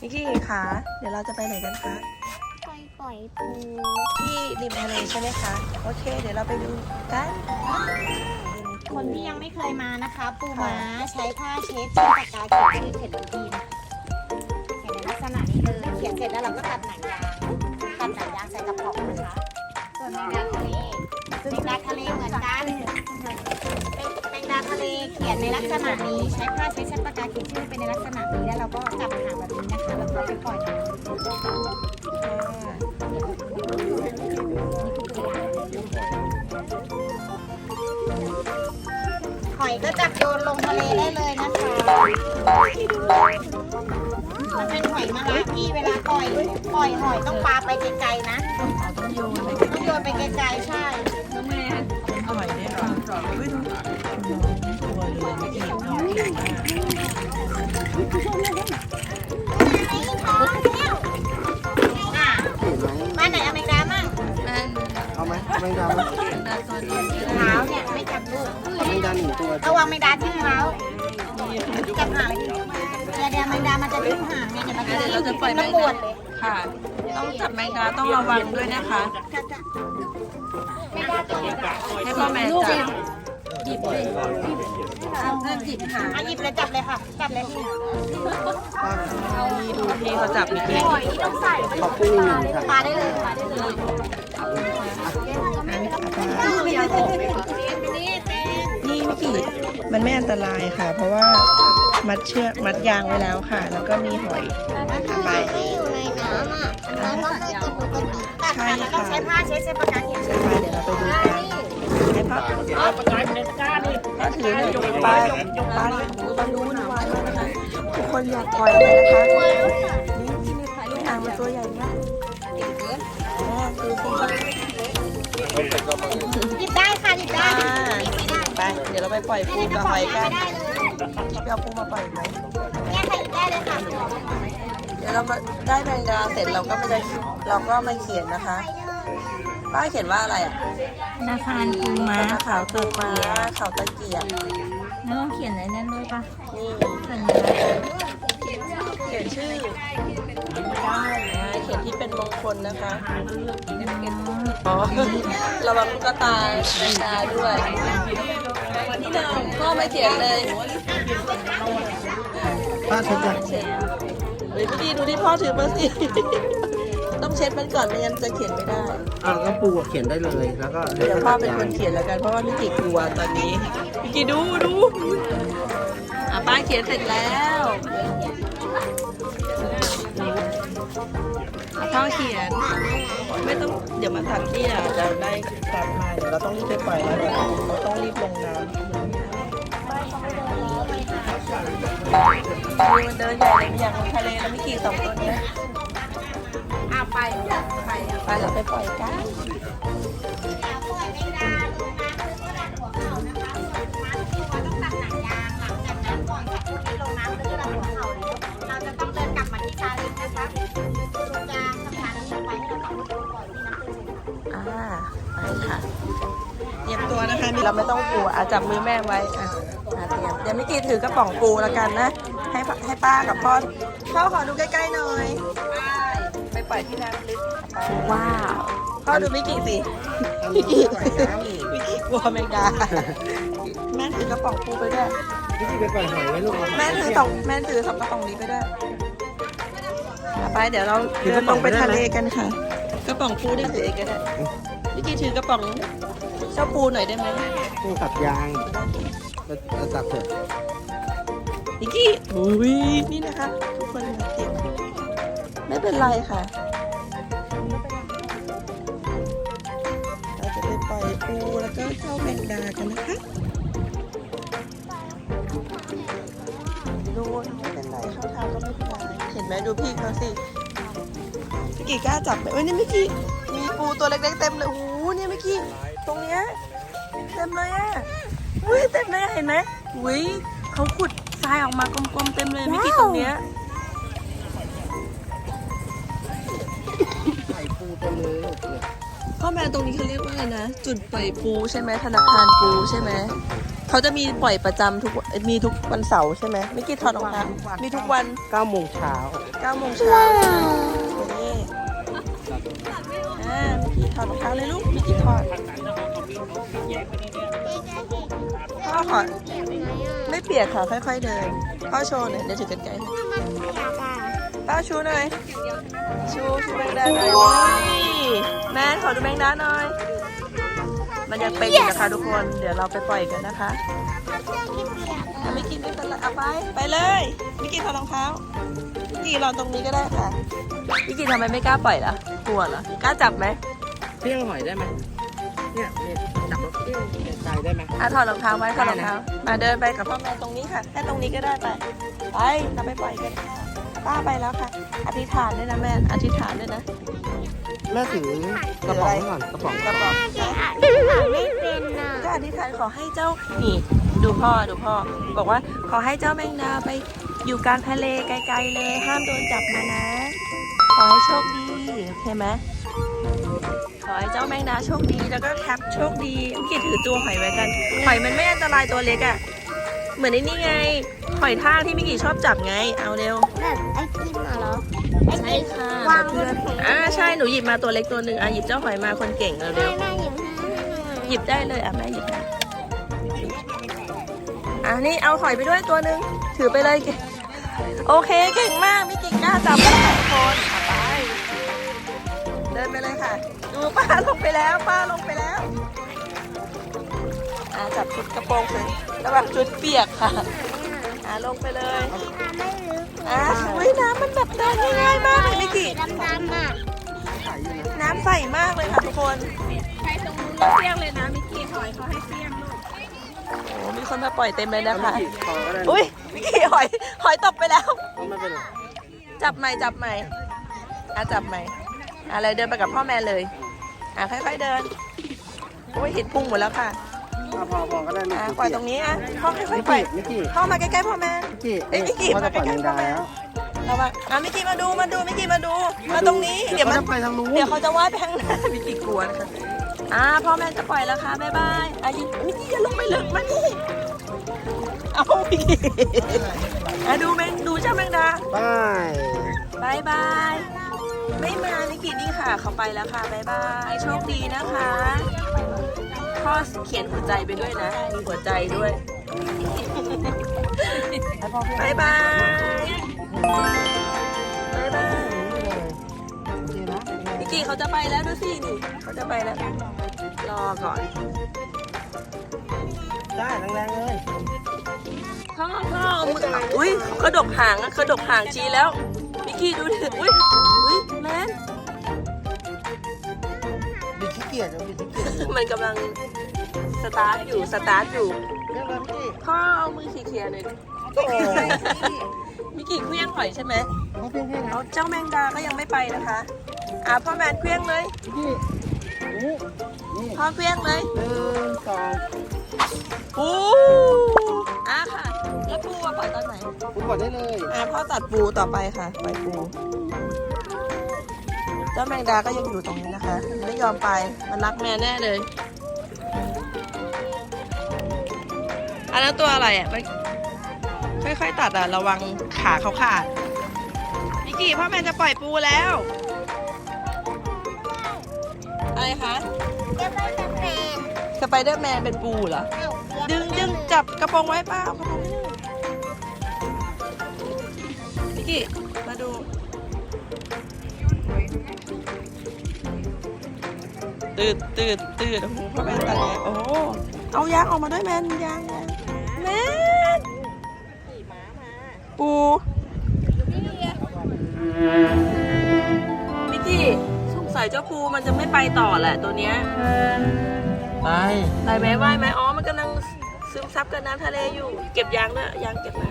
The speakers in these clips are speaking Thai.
นิกกี้คะเดี๋ยวเราจะไปไหนกันคะไปปล่อยปูที่ริมทะเลใช่ไหมคะ โอเค เดี๋ยวเราไปดูกันคนที่ยังไม่เคยมานะคะ ปูม้าใช้ผ้าเช็ดใช้ปากกาเขียนชื่อเขียนบัญชีนะคะเขียนในลักษณะนี้เลยเขียนเสร็จแล้วเราก็ตัดหนังยางตัดหนังยางใส่กระป๋องนะคะ ส่วนแมงดาทะเลแมงดาทะเลเหมือนกันเป็นแมงดา ทะเลเขียนในลักษณะนี้ใช้ผ้าเช็ดใช้ปากกาเขียนชื่อเป็นในลักษณะนี้แล้วเราก็จับหางแบบนี้นะคะแล้วก็ไปปล่อยหอยก็จับโยนลงทะเลได้เลยนะคะ มันเป็นหอยมะระที่เวลาปล่อยปล่อยหอยต้องปาไปไกลๆนะต้องโยนต้องโยนไปไกลๆใช่อร่อยเนี่ยค่ะอุ้ บ้านไหนอาแมงดามั่งเอาไหมเอาแมงดาไหมเท้าเนี่ยไม่จับลูกเอาแมงดาหนึ่งตัวระวังแมงดาที่เท้าจับหางเลยเวลาเดียวแมงดามันจะทิ้งหางเนี่ยเดี๋ยวมันจะเดี๋ยวเราจะปล่อยแมงปวดาดเลยค่ะ ต้องจับแมงดาต้องระวังด้วยนะคะ ให้พ่อแม่จับ หยิบเลยเอาเริ่มหยิบค่ะอะหยิบเลยจับเลยค่ะ จับเลยนี่ดูพี่เขาจับนิกกี้หอยที่ต้องใส่ขอบคุณปลาได้เลยปลาได้เลยนี่มิกกี้มันไม่อันตรายค่ะ เพราะว่ามัดเชือกมัดยางไว้แล้วค่ะ แล้วก็มีหอยไปอยู่ในน้ำอะแล้วก็ไม่กระปุกกระปิตัดค่ะแล้วต้องใช้ผ้าเช็ดใช้ปากกาเขียนใช่ไหมเดี๋ยวเราไปดูกัน ให้พ่อพ่อถือหน่อยปลาปลาปลารู้นวายมากนะคะทุกคนอยากปล่อยเลยนะคะนี่นี่อ่างมันตัวใหญ่มากอ๋อคือคุณหยิบได้ค่ะหยิบได้อ่าหยิบไม่ได้ไปเดี๋ยวเราไปปล่อยปูในกกัระบป๋หองอยยักังนไม่ได้เลยกิ๊บไปเอาปูมาปล่อยไหมเนี่ยค่ะหยิบได้เลยค่ะเดี๋ยวเรามาได้แมงดาเสร็จเราก็ไม่ได้เราก็มาเขียนนะคะ ป้าเขียนว่าอะไรอะธนาคารปูม้าขาวตะมาเกียบเขาตะเกียบแล้วต้องเขียนอะไรนั่นด้วยปะนี่สัญลักษณ์เขียนชื่อได้นะเขียนที่เป็นมงคลนะคะอ๋อระวังลูกตาแมงดาด้วยวันที่หนึ่งพ่อไม่เขียนเลยป้าเช็ดยังเช็ดเฮ้ยพี่ดูที่พ่อถือมาสิ ต้องเช็ดมันก่อนไม่งั้นจะเขียนไม่ได้ อ่าก็ปูเขียนได้เลย แล้วก็เดี๋ยวพ่อเป็นคนเขียนแล้วกันเพราะว่าพี่กิกลัวตอนนี้พี่กิดูดูอะป้าเขียนเสร็จแล้วพ่อเขียน ไม่ต้องเดี๋ยวมาถักที่อะจะได้กลับมาเดี๋ยวเราต้องรีบไปปล่อยแล้วเดี๋ยวเราต้องรีบลงน้ำดูมันเดินใหญ่เลยอย่างทะเลแล้วไม่กี่สองตัวเนี้ยอะ ไปไปไปเราไปปล่อยกันปล่อยแมงดาลงน้ำเมื่อไหร่หัวเขานะคะม้าที่หัวต้องตัดหนังยางหลังจากนั้นก่อนจะพูดที่ลงน้ำหรือเราหัวเขาแล้วเราจะต้องเดินกลับมาที่ชาลินนะคะลุงจะทำงานนี้ไว้ให้เราต้องปล่อยที่น้ำตื้นอ่าไปค่ะเตรียมตัวนะคะเราไม่ต้องกลัวอาจับมือแม่ไว้อะเตรียมเดี๋ยวมิกี้ถือกระป๋องปูแล้วกันนะ ให้ให้ป้ากับพ่อพ่อขอดูใกล้ๆหน่อย ไปปล่อยที่น้ำลึกว้าวพ่อดูมิกกี้สิมิกกี้มิกกี้กลัวแมงดาแม่ถือกระป๋องปูไปด้วยพี่จีไปปล่อยหอยไว้ลูกแม่ถือสองแม่ถือสองกระป๋องนี้ไปด้วยเอาไปเดี๋ยวเราเดินลงไปทะเลกันค่ะ กระป๋องปูได้ถือเองก็ได้มิกกี้ถือกระป๋องเจ้าปูหน่อยได้ไหมปูตัดยางเราตัดเถอะนิกกี้อุ้ยนี่นะคะทุกคนอย่าเก็บ ไม่เป็นไรค่ะ เราจะไปปล่อยปูแล้วก็เข้าแมงดากันนะคะดูไม่เป็นไรเข้าทางก็ไม่เป็นไรเห็นไหมดูพี่เขาสิมิกกี้กล้าจับไหมเอ้ยนี่มิกกี้มีปูตัวเล็กๆเต็มเลยโอ้โหเนี่ยมิกกี้ตรงเนี้ยเต็มเลยอะอุ้ยเต็มเลยอะเห็นไหมอุ้ยเขาขุดทรายออกมากลมๆเต็มเลยมิกกี้ตรงเนี้ย ไข่ปูเต็มเลยลูกเนี่ยพ่อแม่ตรงนี้เขาเรียกว่าอะไรนะ จุดปล่อยปูใช่ไหมธนาคารปูใช่ไหมเขาเขาจะมีปล่อยประจำทุกวันมีทุกวันเสาร์ใช่ไหมมิกกี้ถอดรองเท้ามีทุกวัน9โมงเช้า9โมงเช้านี่อ่ามิกกี้ถอดรองเท้าเลยลูกมิกกี้ถอดพ่อขอไม่เปียกค่ะค่อย ๆ เดินพ่อโชว์หน่อยเดี๋ยวถือกันไกลให้ ป้าชูหน่อย ชูชูแมงดาหน่อยนี่แม่ขอดูแมงดาหน่อย มันยังเป็นอยู่นะคะทุกคน เดี๋ยวเราไปปล่อยกันนะคะอะมิกกี้ไม่เป็นไรเอาไป ไปเลยมิกกี้ถอดรองเท้ามิกกี้รอตรงนี้ก็ได้ค่ะมิกกี้ทำไมไม่กล้าปล่อยล่ะกลัวเหรอกล้าจับไหมเพี้ยงหอยได้ไหมเนี่ยเนี่ยจับแล้วเพี้ยงใจได้ไหมอะถอดรองเท้าไว้ถอดรองเท้ามาเดินไปกับพ่อแม่ตรงนี้ค่ะแค่ตรงนี้ก็ได้ไปไปเราไปปล่อยกันค่ะ ป้าไปแล้วค่ะ อธิษฐานด้วยนะแม่ อธิษฐานด้วยนะ แม่ถือกระป๋องก่อนกระป๋องกระบอกไม่เป็นอะก็อธิษฐานขอให้เจ้านี่ดูพ่อดูพ่อ บอกว่าขอให้เจ้าแมงดาไปอยู่กลางทะเลไกลๆเลย ห้ามโดนจับมานะ ขอให้โชคดี โอเคไหมขอให้เจ้าแมงดาโชคดีแล้วก็แคปโชคดีพี่กิดถือตัวหอยไว้กัน หอยมันไม่อันตรายตัวเล็กอะ่ะ เหมือนในนี่ไง หอยทากที่มิกกี้ชอบจับไง เอาเร็ว แบบไอติมเหรอไอใช่ติมค่ะวางบเพื่อนนแผงอ่าใช่หนูหยิบมาตัวเล็กตัวหนึ่งอะหยิบเจ้าหอยมาคนเก่งเร็วแม่ๆแม่หยิบให้หน่อยหยิบได้เลยอะแม่หยิบให้อะนี่เอาหอยไปด้วยตัวหนึ่งถือไปเลยเก่งโอเคเก่งมากมิกกี้กล้าจับแล้วสองคนอะไปเดินไปเลยค่ะ ดูป้าลงไปแล้วป้าลงไปแล้วอะจับชุดกระโปรงเลย ระวังชุดเปียกค่ะอะลงไปเลยนี่น้ำไม่ลึกอะอุ้ยน้ำมันแบบเดินง่ายๆมากเลยมิกกี้ดำดำๆอะน้ำใสมากเลยค่ะทุกคนไปตรงนู้นเปรี้ยงเลยนะมิกกี้หอยเขาให้เปรี้ยงลูกโอ้มีคนมาปล่อยเต็มเลยนะคะขอก็ได้อุ้ยมิกกี้หอยหอยตกไปแล้วไม่เป็นไรจับใหม่จับใหม่อะจับใหม่อะไรเดินไปกับพ่อแม่เลย อะค่อยๆเดินโอ้ยเห็นพุงหมดแล้วค่ะ อะพอพอก็ได้ลูกอะปล่อยตรงนี้อะพ่อค่อยมิกๆปล่อกี้ยมิกกี้พ่อมาใกล้ๆพ่อแม่มิกกี้เอ้ยมิกกี้พ่อจะปล่อยมาแมใกล้งๆดาแล้ว ระวังอะมิกกี้มาดูมาดูมิกกี้มาดู มาตรงนี้ เดี๋ยวมันขาจะไปทางนู้น เดี๋ยวเขาจะว่ายไปข้างหน้ามิกกี้กลัวนะคะอะพ่อแม่จะปล่อยแล้วค่ะบ๊ายบายอะยิมิกกี้อย่าลงไปลึกมานี่เอามิกกี้อะดูแมงดูเจ้าแมงดาไปบายบายไม่มานิกินี่ค่ะเขาไปแล้วค่ะบายบายโชคดีนะคะ พ่อเขียนหัวใจไปด้วยนะ มีหัวใจด้วยบายบายบายบายนิกิเขาจะไปแล้วดูสินี่เขาจะไปแล้ว รอก่อน ได้แรงๆเลยพ่อพ่อเอามืออุ้ยเขากระดกหางอะกระดกหางชี้แล้วนิกกี้ดูดิอุ้ยอุ้ยแมนบิดขี้เกียจจะบิดขี้เกียจอยู่มันกำลัง สตาร์ทอยู่ สตาร์ทอยู่ เรื่องอะไรพี่พ่อเอามือเคลียร์ๆหน่อยดิโอ้ยมิกกี้เคลี้ยงหอยใช่ไหมเขาเพี้ยงแค่ไหนเอาเจ้าแมงดาก็ยังไม่ไปนะคะ อ่าพ่อแมนเคลี้ยงเลย พี่นี่นี่พ่อเคลี้ยงเลยหนึ่งสองปูอะค่ะ แล้วปูอะปล่อยตอนไหน คุณกดได้เลยอ่าพ่อตัดปูต่อไปค่ะปล่อยปู เจ้าแมงดาก็ยังอยู่ตรงนี้นะคะ ไม่ยอมไป มันรักแม่แน่เลย อันนั้นตัวอะไรอะมันค่อยๆตัดอะระวังขาเขาขาดมิกกี้พ่อแม่จะปล่อยปูแล้ว อะไรคะเดี๋ยวไปเป็นแฟนสไปเดอร์แมนเป็นปูเหรอเอ้าดึงดึงจับกระโปรงไว้เปล่าเอากระโปรงไว้เลยมิกกี้มาดูตืดตืดตืดโอ้โหพ่อแม่ตัดไงโอ้โหเอายางออกมาด้วยแมนยางยาง แมนปูมิกกี้สงสัยเจ้าปูมันจะไม่ไปต่อแหละตัวเนี้ยไปไปไหมว่ายไหมอ๋อมันกำลังซึมซับกับน้ำทะเลอยู่ เก็บยางด้วยยางเก็บมา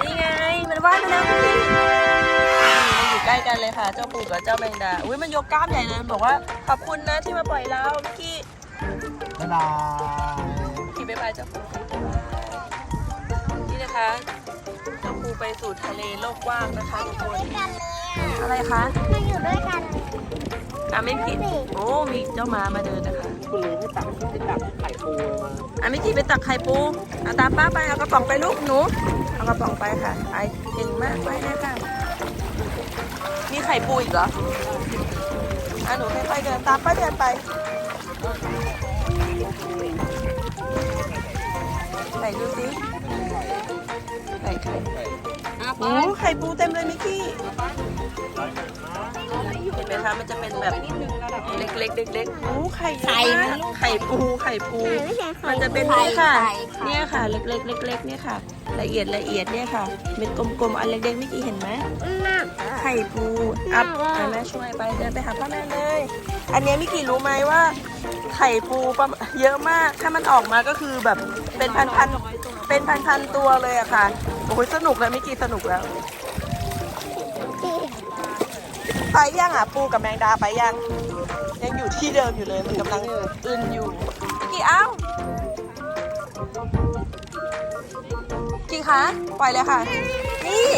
นี่ไงมันว่ายไปแล้วพี่มันอยู่ใกล้กันเลยค่ะ เจ้าปูกับเจ้าแมงดาอุ้ยมันยกกล้ามใหญ่เลยบอกว่าขอบคุณนะที่มาปล่อยเราเมื่อกี้บ๊ายบาย ขี่ไปไปเจ้าปูนี่นะคะเจ้าปูไปสู่ทะเลโลกกว้างนะคะทุกคนกันเลยอะอะไรคะมาอยู่ด้วยกันอะไม่ผิด โอ้มีเจ้าม้ามาเดินนะคะคุณลุงให้ตักให้ตักไข่ปูมาอะมิกกี้ไปตักไข่ปูเอาตามป้าไปเอากระป๋องไปลูกหนูเอากระป๋องไปค่ะไอเก่งมากไปเลยค่ะมีไข่ปูอีกเหรออะหนูค่อยๆเดินตามป้าเดินไป ไหนดูสิไหนไข่โอ้ไข่ปูเต็มเลยมิกกี้เห็นไหมคะมันจะเป็นแบบเล็กๆเล็กๆโอ้ไข่เยอะมากไข่ปูไข่ปู มันจะเป็นนี่ค่ะ เนี่ยค่ะเล็กๆเล็กๆเนี่ยค่ะ ละเอียดละเอียดเนี่ยค่ะเม็ดกลมๆอันเล็กๆเมื่อกี้เห็นไหมไข่ปูอัพอะแม่ช่วยไปเดินไปหาพ่อแม่เลย อันเนี้ยมิกกี้รู้ไหมว่า ไข่ปูประมาณเยอะมาก ถ้ามันออกมาก็คือแบบเป็นพันๆเป็นพันๆตัวเลยอะค่ะ โอ้ยสนุกแล้วมิกกี้สนุกแล้ว ไปยังอะปูกับแมงดาไปยังยังอยู่ที่เดิมอยู่เลยมันกำลังอึนอยู่มิกกี้เอ้ากี่คะปล่อยเลยค่ะ นี่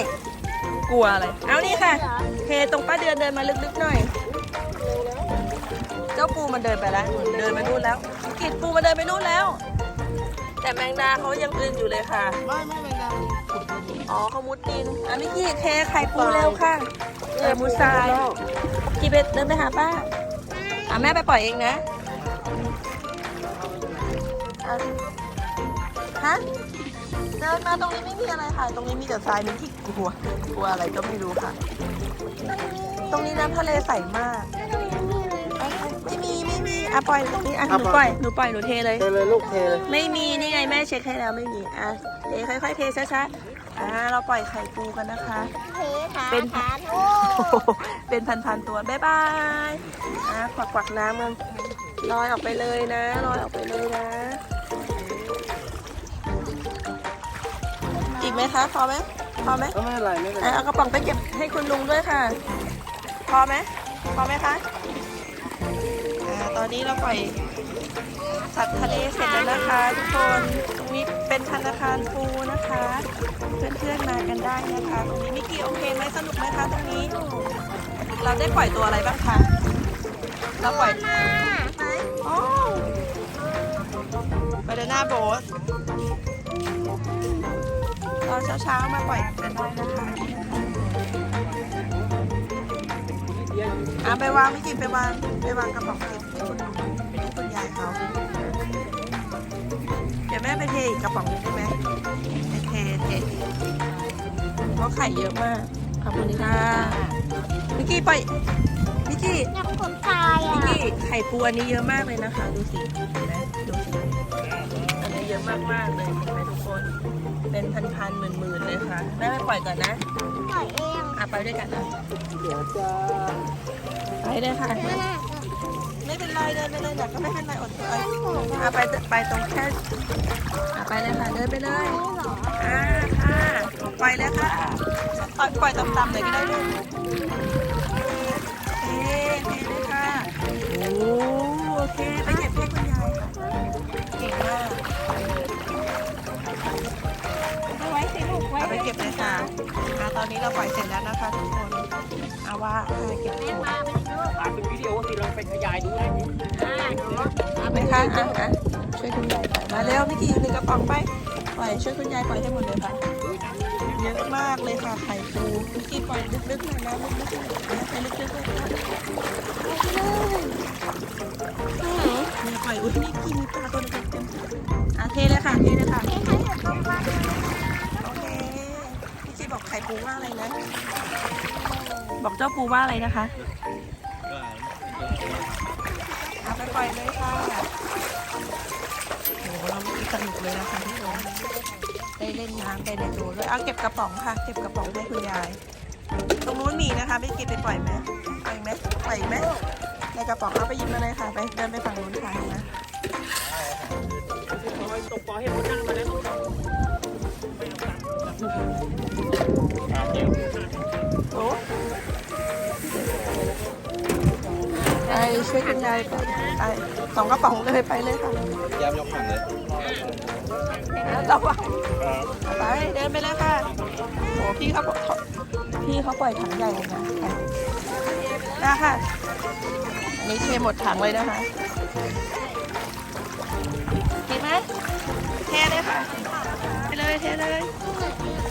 กลัวอะไร เอานี่ค่ะเทตรงป้าเดือนเดินมาลึกๆหน่อยเจ้าปูมันเดินไปแล้ว เดินไปนู่นแล้วกิดปูมันเดินไปนู่นแล้ว แต่แมงดาเขายังอึนอยู่เลยค่ะ ไม่ไม่ไม่ได้อ๋อเขามุดดินอะมิกกี้เทไข่ปูเร็วค่ะเออมุดทรายกีเบสเดินไปหาป้าอะแม่ไปปล่อยเองนะฮะเดินมาตรงนี้ไม่มีอะไรค่ะ ตรงนี้มีแต่ทรายมิกกี้กลัว กลัวอะไรก็ไม่รู้ค่ะ ตรงนี้น้ำทะเลใสมาก อะปล่อยตรงนี้อะหนูปล่อยหนูปล่อยหนูเทเลย เทเลยลูกเทเลยไม่มีนี่ไงแม่เช็คให้แล้วไม่มีอะเทค่อยๆเทช้าๆอ่าเราปล่อยไข่ปูกันนะคะเป็นโอ้โอ้โหเป็นพันๆตัวบ๊ายบายอะควักควักๆน้ำมันลอยออกไปเลยนะลอยออกไปเลยนะ อีกไหมคะพอไหมพอไหม ก็ไม่เป็นไรไม่เป็นไร อะเอากระป๋องไปเก็บให้คุณลุงด้วยค่ะ พอไหมพอไหมคะอ่า ตอนนี้เราปล่อยสัตว์ทะเลเสร็จแล้วนะคะทุกคนตรงนี้เป็นธนาคารปูนะคะ เพื่อนๆมากันได้นะคะตรงนี้มิกกี้โอเคไหมสนุกไหมคะตรงนี้ เราได้ปล่อยตัวอะไรบ้างคะเราปล่อยโอ้บานาน่าโบ๊ทตอนเช้าๆมาปล่อยกันได้นะคะอะไปวางมิกกี้ไปวางไปวางกระป๋องก็บ แม่ไปเทอีกกระป๋องหนึงได้ไหมไปเทเทเพราะไข่เยอะมาก ขอบคุณค่ะมิกกี้ปล่อยมิกกี้อยากกดทรายมิอะกกี้ไข่ปูอันนี้เยอะมากเลยนะคะ ดูสิเห็นไหมดูสิอันนี้เยอะมากๆเลยเห็นไหมทุกคน เป็นพันๆหมื่นๆเลยค่ะแม่ไปปล่อยก่อนนะปล่อยเองอะไปด้วยกันนะเดี๋ยวจะไปเลยค่ะนั่นน่ะ ไม่เป็นไรเดินไปเลยแต่ก็ไม่เป็นไรอดทนอะไปไปตรงแค่อะไปเลยค่ะเดินไปเลยนี่เหรออ่าค่ะปล่อยเลยค่ะปล่อยปล่อยต่ำๆเลยก็ได้ลูกโอเคโอเคเลยค่ะโอ้โอเคไปเก็บให้คุณยายค่ะเก่งมากเอาไว้สิลูกไว้เอาไปเก็บเลยค่ะอ่าตอนนี้เราปล่อยเสร็จแล้วนะคะทุกคน ว่าค่ะเก็บแม่ถูกมาเป็นลูกถ่ายเป็นวิดีโอสิเราไปขยายดูได้ไหมอ่าหนูเอาไปค่ะอะอะช่วยคุณยายปล่อยมาเร็วไม่กี่หนึ่งกระป๋องไปปล่อยช่วยคุณยายปล่อยให้หมดเลยค่ะเยอะมากเลยค่ะไข่ปูมิกกี้ปล่อยลึกๆหน่อยนะลึกๆหน่อยนะไปลึกๆเลยค่ะนี่ปล่อยอุ้ยมิกกี้มีปลาตัวนึงเต็มๆอะเทเลยค่ะเทเลยค่ะให้เขาอยู่ตรงบ้านโอเคมิกกี้บอกไข่ปูว่าอะไรนะ บอกเจ้าปูว่าอะไรนะคะเอาไปปล่อยเลยค่ะโอ้โหเราเมื่อกี้สนุกเลยนะคะทุกคนได้เล่นน้ำไปในตัวด้วยเอาเก็บกระป๋องค่ะ เก็บกระป๋องให้คุณยาย ตรงนู้นมีนะคะไม่กินไปปล่อยไหมปล่อยไหมปล่อยไหมในกระป๋องเอาไปหยิบมาเลยค่ะ ไปเดินไปฝั่งนู้นค่ะนะตกปอให้คนนั่งมาแล้ว ช่วยคุณยายไปไปสองกระป๋องเลยไปเลยค่ะยามยกขังเลยระวังไปเดินไปเลยค่ะโอ้พี่เขาบอกพี่เขาปล่อยถังใหญ่เลยนะไปนะค่ะอันนี้เทหมดถังเลยนะคะดีไหมเทเลยค่ะเทเลยเทเลย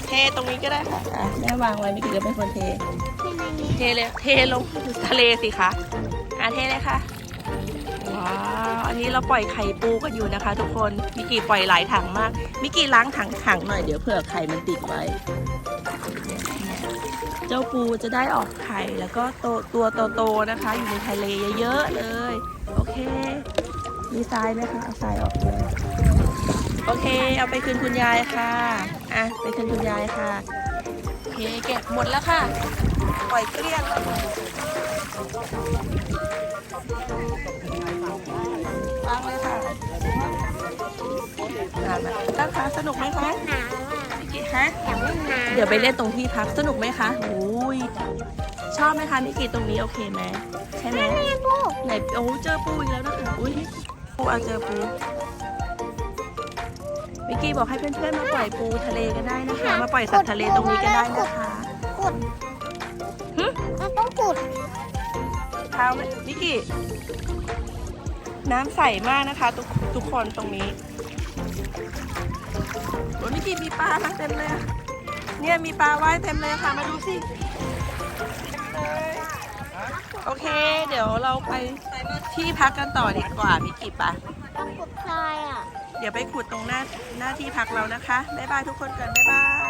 เทตรงนี้ก็ได้ค่ะอะแม่วางไว้ไม่กี่ก็เป็นคนเท เทเลยเทลงทะเลสิคะ อะเทเลยค่ะ ว้าว อันนี้เราปล่อยไข่ปูกันอยู่นะคะ ทุกคน มิกี้ปล่อยหลายถังมาก มิกกี้ล้างถังถังหน่อยเดี๋ยวเผื่อไข่มันติดไว้ เจ้าปูจะได้ออกไข่แล้วก็โตตัวโตๆนะคะ อยู่ในทะเลเยอะๆเลย โอเค มีทรายไหมคะ เอาทรายออกเลย โอเค เอาไปคืนคุณยายค่ะ อะ ไปคืนคุณยายค่ะ โอเค เก็บหมดแล้วค่ะ ปล่อยเกลี้ยงแล้ว วางเลยค่ะอะมาตั้งคะสนุกไหมคะหนาวอะมิกกี้ฮะอยากเล่นน้ำเดี๋ยวไปเล่นตรงที่พักสนุกไหมคะโอ้ยชอบไหมคะมิกกี้ตรงนี้โอเคไหมใช่ไหมแม่ปูไหนโอ้เจอปูอีกแล้วนะคะอุ้ยปูเอาเจอปูมิกกี้บอกให้เพื่อนๆมาปล่อยปูทะเลกันได้นะคะ มาปล่อยสัตว์ทะเลตรงนี้ก็ได้นะคะขุดหึเราต้องขุด เท้าไหมมิกกี้น้ำใสมากนะคะ ทุกทุกคนตรงนี้โอ้มิกกี้มีปลาทั้งเต็มเลยอะเนี่ยมีปลาว่ายเต็มเลยค่ะ มาดูสิเต็มเลยโอเค เดี๋ยวเราไปที่พักกันต่อดีกว่ามิกกี้ปะต้องขุดทรายอะ เดี๋ยวไปขุดตรงหน้าหน้าที่พักเรานะคะ บ๊ายบายทุกคนก่อนบ๊ายบาย